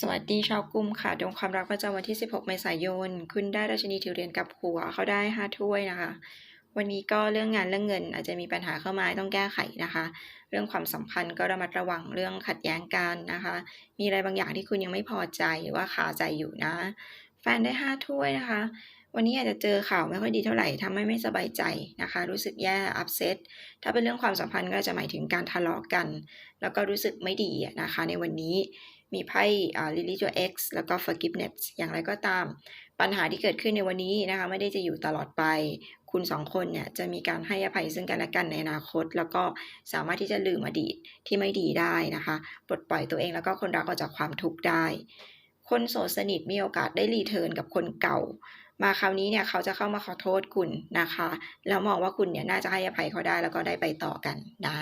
สวัสดีชาวกลุ่มค่ะดวงความรักประจำวันที่ 16 เมษายน คุณได้ราชินีถือเหรียญกับหัวเขาได้ 5 ถ้วยนะคะ วันนี้ก็เรื่องงานเรื่องเงิน อาจจะมีปัญหาเข้ามาต้องแก้ไขนะคะ เรื่องความสัมพันธ์ก็ระมัดระวังเรื่องขัดแย้งกันนะคะ มีอะไรบางอย่างที่คุณยังไม่พอใจหรือว่าคาใจอยู่นะ แฟนได้ 5 ถ้วยนะคะ วันนี้อาจจะเจอข่าวไม่ค่อยดีเท่าไหร่ทำให้ไม่สบายใจนะคะ รู้สึกแย่อั s เซ t ถ้าเป็นเรื่องความสัมพันธ์ก็จะหมายถึงการทะเลาะกัน แล้วก็รู้สึกไม่ดีนะคะ ในวันนี้มีไพ่อ่า Lily ตัว X แล้วก็ forgiveness อย่างไรก็ตาม ปัญหาที่เกิดขึ้นในวันนี้นะคะ ไม่ได้จะอยู่ตลอดไป คุณสองคนเนี่ยจะมีการให้อภัยซึ่งกันและกันในอนาคต แล้วก็สามารถที่จะลืมอดีตที่ไม่ดีได้นะคะ ปลดปล่อยตัวเองแล้วก็คนรักออกจากความทุกข์ได้ คนโสดสนิทมีโอกาสได้รีเทิร์นกับคนเก่า มาคราวนี้เนี่ยเขาจะเข้ามาขอโทษคุณนะคะ แล้วมองว่าคุณเนี่ยน่าจะให้อภัยเขาได้แล้วก็ได้ไปต่อกันนะ